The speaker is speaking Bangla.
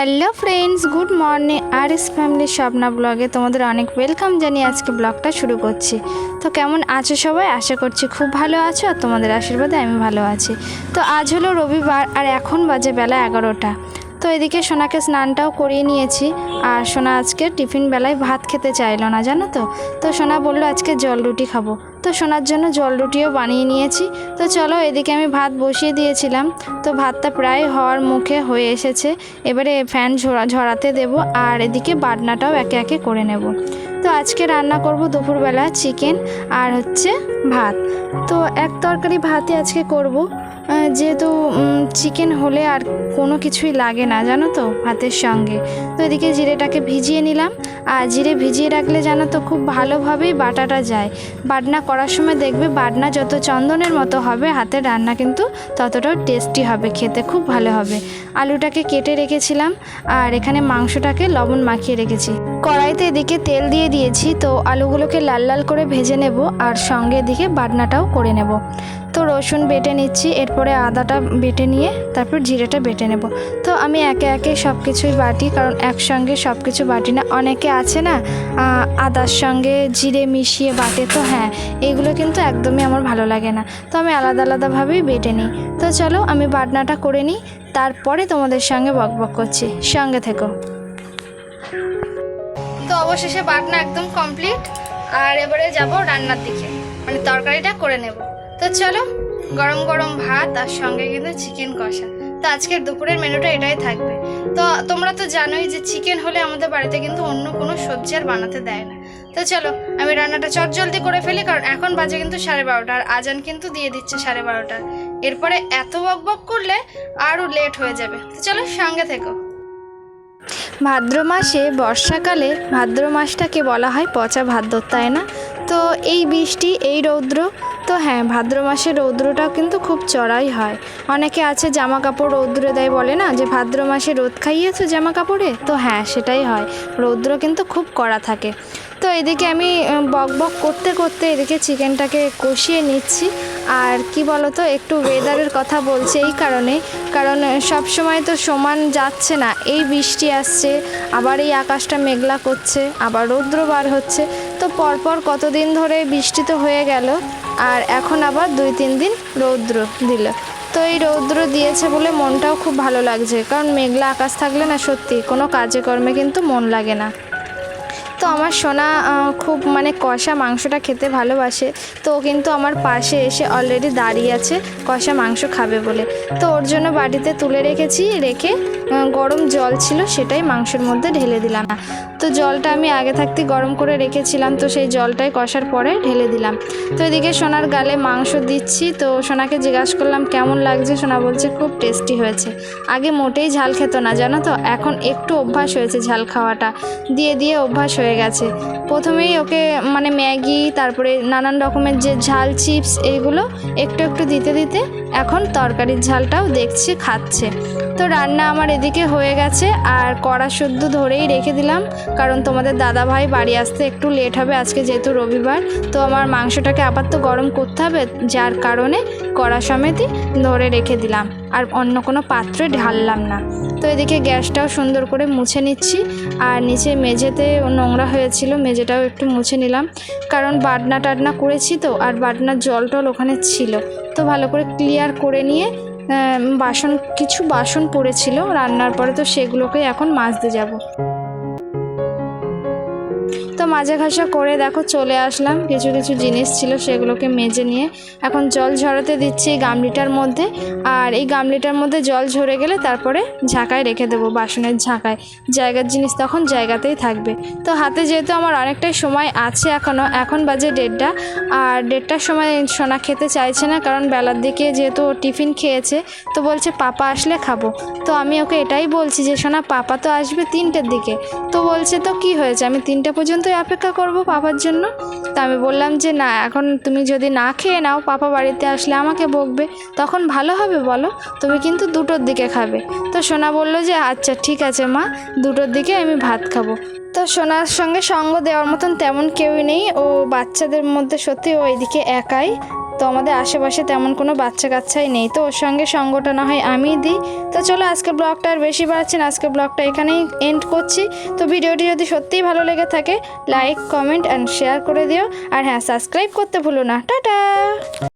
Hello friends, good morning. R S ফ্যামিলির স্বপ্না ব্লগে তোমাদের অনেক ওয়েলকাম জানিয়ে আজকে ব্লগটা শুরু করছি। তো কেমন আছো সবাই? আশা করছি খুব ভালো আছো আর তোমাদের আশীর্বাদে আমি ভালো আছি। তো আজ হলো রবিবার আর এখন বাজে বেলা এগারোটা। তো এদিকে সোনাকে স্নানটাও করিয়ে নিয়েছি। আর সোনা আজকে টিফিন বেলায় ভাত খেতে চাইলো না, জানো তো? তো সোনা বলল, আজকে জল রুটি খাব। তো সোনার জন্য জল রুটিও বানিয়ে নিয়েছি। তো চলো এদিকে আমি ভাত বসিয়ে দিয়েছিলাম। তো ভাতটা প্রায় হওয়ার মুখে হয়ে এসেছে। এবারে ফ্যান ঝরা, ঝরাতে দেব আর এদিকে বাটনাটাও একে একে করে নেব। তো আজকে রান্না করব দুপুরবেলা চিকেন আর হচ্ছে ভাত। তো এক তরকারি ভাতই আজকে করব। যেহেতু চিকেন হলে আর কোনো কিছুই লাগে না, জানো তো, ভাতের সঙ্গে। তো এদিকে জিরেটাকে ভিজিয়ে নিলাম। আর জিরে ভিজিয়ে রাখলে জানো তো, খুব ভালোভাবেই বাটাটা যায়। বাটনা করার সময় দেখবে বাটনা যত চন্দনের মতো হবে, হাতের রান্না কিন্তু ততটাও টেস্টি হবে, খেতে খুব ভালো হবে। আলুটাকে কেটে রেখেছিলাম, আর এখানে মাংসটাকে লবণ মাখিয়ে রেখেছি। কড়াইতে এদিকে তেল দিয়ে দিয়েছি, তো আলুগুলোকে লাল লাল করে ভেজে নেব আর সঙ্গে দিকে বাটনাটাও করে নেব। তো রসুন বেটে নিচ্ছি, এরপরে আদাটা বেটে নিয়ে তারপর জিরেটা বেটে নেব। তো আমি একে একে সব কিছুই বাটি, কারণ একসঙ্গে সব কিছু বাটি না, অনেকে আছে না আদার সঙ্গে জিরে মিশিয়ে বাটে তো হ্যাঁ এগুলো কিন্তু একদমই আমার ভালো লাগে না। তো আমি আলাদা আলাদাভাবেই বেটে নিই। তো চলো আমি বাটনাটা করে নিই, তারপরে তোমাদের সঙ্গে বকবক করছি। সঙ্গে থেকো। তো অবশেষে বাটনা একদম কমপ্লিট আর এবারে যাব রান্নার দিকে। মানে তরকারিটা করে নেব। তো চলো, গরম গরম ভাত আর সঙ্গে কিন্তু চিকেন কষা। তো আজকের দুপুরের মেনুটা এটাই থাকবে। তো তোমরা তো জানোই যে চিকেন হলে আমাদের বাড়িতে কিন্তু অন্য কোনো সবজি আর বানাতে দেয় না। তো চলো, আমি রান্নাটা চট জলদি করে ফেলি, কারণ এখন বাজে কিন্তু সাড়ে বারোটা আর আজান কিন্তু দিয়ে দিচ্ছে সাড়ে বারোটা। এরপরে এত বক বক করলে আরও লেট হয়ে যাবে। তো চলো, সঙ্গে থেকো। ভাদ্র মাসে বর্ষাকালে, ভাদ্র মাসটাকে বলা হয় পচা ভাদ্র, তাই না? তো এই বৃষ্টি, এই রৌদ্র, তো হ্যাঁ ভাদ্র মাসে রৌদ্রটাও কিন্তু খুব চড়াই হয়। অনেকে আছে জামা কাপড় রৌদ্রে দেয় বলে না, যে ভাদ্র মাসে রোদ খাইয়েছো জামা কাপড়ে তো হ্যাঁ সেটাই হয়। রৌদ্র কিন্তু খুব কড়া থাকে। তো এদিকে আমি বক বক করতে করতে এদিকে চিকেনটাকে কষিয়ে নিচ্ছি। আর কি বলতো, একটু ওয়েদারের কথা বলছে এই কারণে। কারণ সব সময় তো সমান যাচ্ছে না। এই বৃষ্টি আসছে, আবার এই আকাশটা মেঘলা করছে, আবার রৌদ্র বার হচ্ছে। তো পরপর কতদিন ধরে বৃষ্টি তো হয়ে গেল, আর এখন আবার দুই তিন দিন রৌদ্র দিল। তো এই রৌদ্র দিয়েছে বলে মনটাও খুব ভালো লাগছে। কারণ মেঘলা আকাশ থাকলে না সত্যি কোনো কাজে কর্মে কিন্তু মন লাগে না। তো আমার সোনা খুব মানে কষা মাংসটা খেতে ভালোবাসে। তো কিন্তু আমার পাশে এসে অলরেডি দাঁড়িয়ে আছে, কষা মাংস খাবে বলে। তো ওর জন্য বাড়িতে তুলে রেখেছি, রেখে গরম জল ছিল সেটাই মাংসের মধ্যে ঢেলে দিলাম। তো জলটা আমি আগে থাকতে গরম করে রেখেছিলাম, তো সেই জলটাই কষার পরে ঢেলে দিলাম। তো এদিকে সোনার গালে মাংস দিচ্ছি, তো সোনাকে জিজ্ঞাসা করলাম, কেমন লাগছে? সোনা বলছে, খুব টেস্টি হয়েছে। আগে মোটেই ঝাল খেত না, জানো তো? এখন একটু অভ্যাস হয়েছে ঝাল খাওয়াটা। দিয়ে দিয়ে অভ্যাস হয়ে গেছে। প্রথমেই ওকে মানে ম্যাগি, তারপরে নানান রকমের যে ঝাল, চিপস, এইগুলো একটু একটু দিতে দিতে এখন তরকারির ঝালটাও দেখছি, খাচ্ছে। তো রান্না আমার এদিকে হয়ে গেছে, আর কড়া শুদ্ধ ধরেই রেখে দিলাম, কারণ তোমাদের দাদা ভাই বাড়ি আসতে একটু লেট হবে আজকে যেহেতু রবিবার। তো আমার মাংসটাকে আবার তো গরম করতে হবে, যার কারণে কড়া সমেতই ধরে রেখে দিলাম, আর অন্য কোনো পাত্রে ঢাললাম না। তো এদিকে গ্যাসটাও সুন্দর করে মুছে নিচ্ছি, আর নিচে মেঝেতে নোংরা হয়েছিল, মেঝেটাও একটু মুছে নিলাম, কারণ বাটনা টাটনা করেছি তো, আর বাটনার জল টল ওখানে ছিল। তো ভালো করে ক্লিয়ার করে নিয়ে বাসন কিছু বাসন পড়েছিল রান্নার পরে তো সেগুলোকে এখন মাজতে যাব। তো মাজা ঘষা করে দেখো চলে আসলাম। কিছু কিছু জিনিস ছিল সেগুলোকে মেজে নিয়ে এখন জল ঝরাতে দিচ্ছি এই গামলিটার মধ্যে। আর এই গামলিটার মধ্যে জল ঝরে গেলে তারপরে ঝাঁকায় রেখে দেবো, বাসনের ঝাঁকায়। জায়গার জিনিস তখন জায়গাতেই থাকবে। তো হাতে যেহেতু আমার অনেকটাই সময় আছে এখনও এখন বাজে দেড়টা। আর দেড়টার সময় সোনা খেতে চাইছে না, কারণ বেলার দিকে যেহেতু টিফিন খেয়েছে, তো বলছে পাপা আসলে খাব। তো আমি ওকে এটাই বলছি যে, সোনা পাপা তো আসবে তিনটের দিকে। তো বলছে, তো কি হয়েছে? আমি তিনটে পর্যন্তই অপেক্ষা করব পাপার জন্য? তা আমি বললাম যে, না, এখন তুমি যদি না খেয়ে নাও, পাপা বাড়িতে আসলে আমাকে বকবে, তখন ভালো হবে বলো, তুমি কিন্তু দুটোর দিকে খাবে। তো সোনা বলল যে আচ্ছা ঠিক আছে মা, দুটোর দিকে আমি ভাত খাব। তো সোনার সঙ্গে সঙ্গ দেওয়ার মতন তেমন কেউই নেই, ও বাচ্চাদের মধ্যে সত্যি ও একাই। তো আমাদের আশেপাশে তেমন কোনো বাচ্চা কাচ্চাই নেই। তো ওর সঙ্গে সঙ্গটা না হয় আমিই দিই। তো চলো আজকে ব্লগটা আর বেশি বাড়াচ্ছেন আজকে ব্লগটা এখানেই এন্ড করছি। তো ভিডিওটি যদি সত্যিই ভালো লেগে থাকে লাইক কমেন্ট অ্যান্ড শেয়ার করে দিও। আর হ্যাঁ সাবস্ক্রাইব করতে ভুলো না। টাটা!